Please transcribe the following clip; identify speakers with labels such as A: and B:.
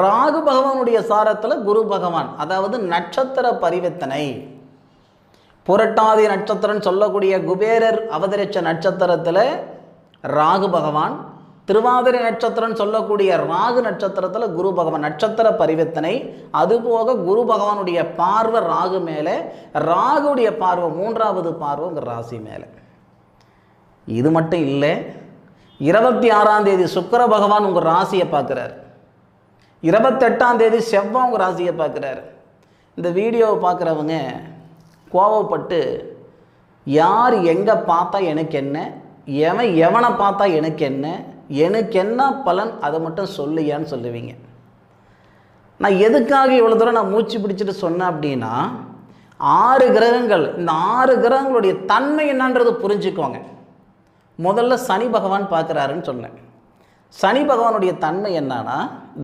A: ராகு பகவானுடைய சாரத்தில் குரு பகவான் அதாவது நட்சத்திர பரிவர்த்தனை. புரட்டாதி நட்சத்திரம்னு சொல்லக்கூடிய குபேரர் அவதரித்த நட்சத்திரத்தில் ராகு பகவான் திருவாதிரை நட்சத்திரம்னு சொல்லக்கூடிய ராகு நட்சத்திரத்தில் குரு பகவான் நட்சத்திர பரிவர்த்தனை. அதுபோக குரு பகவானுடைய பார்வை ராகு மேலே ராகுடைய பார்வை மூன்றாவது பார்வை உங்கள் ராசி மேலே. இது மட்டும் இல்லை இருபத்தி ஆறாம் தேதி சுக்கர பகவான் உங்கள் ராசியை பார்க்குறாரு. இருபத்தெட்டாம் தேதி செவ்வாய் உங்கள் ராசியை பார்க்குறாரு. இந்த வீடியோவை பார்க்குறவங்க கோவப்பட்டு யார் எங்கே பார்த்தா எனக்கு என்ன? எவன் எவனை பார்த்தா எனக்கு என்ன? எனக்கு என்ன பலன்? அதை மட்டும் சொல்லியான்னு சொல்லுவீங்க. நான் எதுக்காக இவ்வளோ தூரம் நான் மூச்சு பிடிச்சிட்டு சொன்னேன் அப்படின்னா ஆறு கிரகங்கள் இந்த ஆறு கிரகங்களுடைய தன்மை என்னன்றது புரிஞ்சுக்கோங்க. முதல்ல சனி பகவான் பார்க்குறாருன்னு சொன்னேன். சனி பகவானுடைய தன்மை என்னன்னா